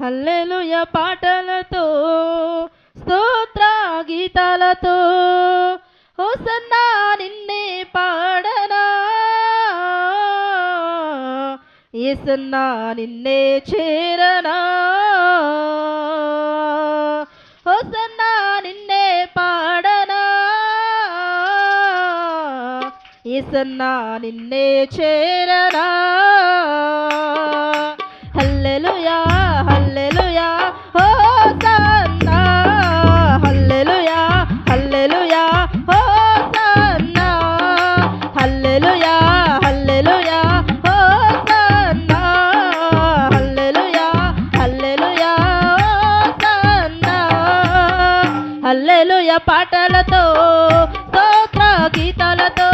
Hallelujah పాటలతో స్తోత్ర గీతాలతో. Hosanna నిన్నే పాడనా? ఏసన్నా నిన్నే చేరనా? హోసన్నా నిన్నే పాడనా? ఏసన్నా నిన్నే చేరనా? హల్లె హల్లెలూయా పాటలతో స్తోత్ర గీతాలతో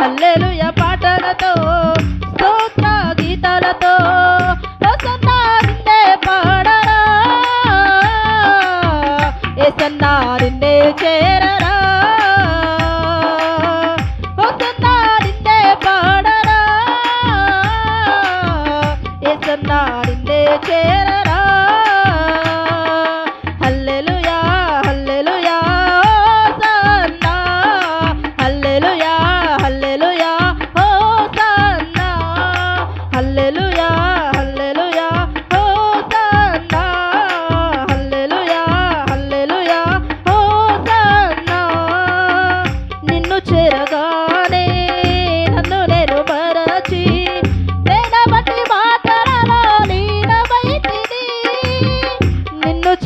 హల్లెలుయ పాటలతో స్తోత్ర గీతాలతో హోసన్నా పాడరా ఏసన్నా చేరరా.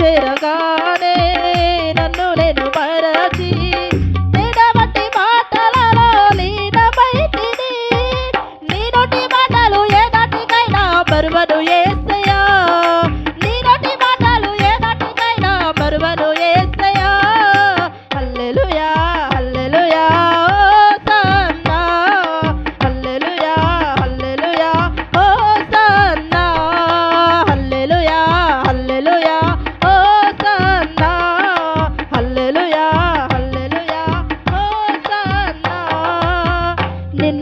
నిన్ను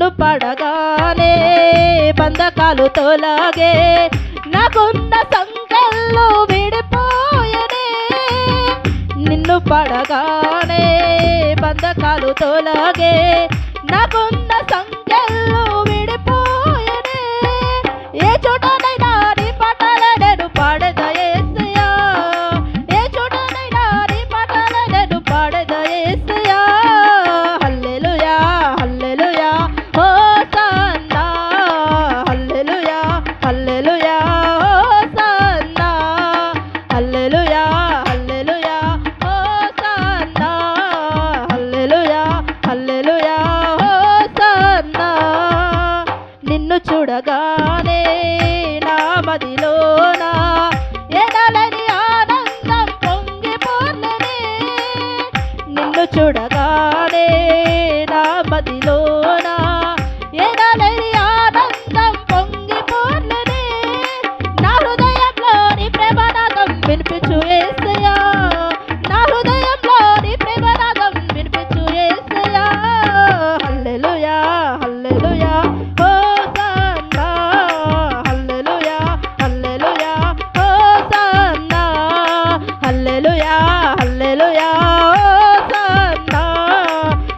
నిన్ను పడగానే బంధకాలు తొలగే నాకున్న సంకల్లు విడిపోయనే. నిన్ను పడగానే బంధకాలు తొలగే నాకున్న సంకల్లు విడిపోయనే. ఏ చోటనే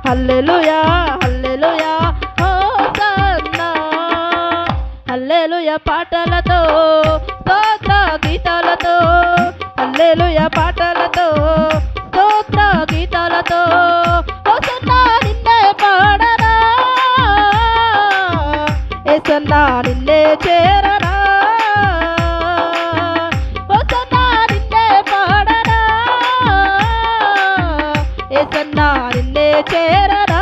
హల్లెలుయా హల్లెలుయా హోసన్నా. హల్లెలుయా పాటలతో స్తోత్ర గీతాలతో. హల్లెలుయా పాటలతో స్తోత్ర గీతాలతో. హోసన్నా నిన్నే పాడనా. ఏసన్నా నిన్నే చేరనా. ఏసన్నా నిన్నే చేరనా?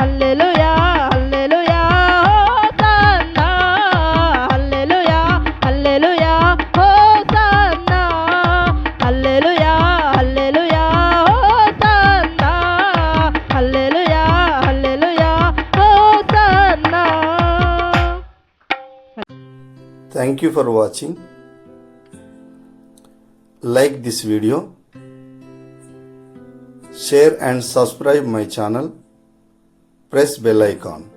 Hallelujah hallelujah hosanna hallelujah hallelujah hosanna hallelujah hallelujah hosanna hallelujah hallelujah hosanna thank you for watching Like this video. Share and subscribe my channel. Press bell icon.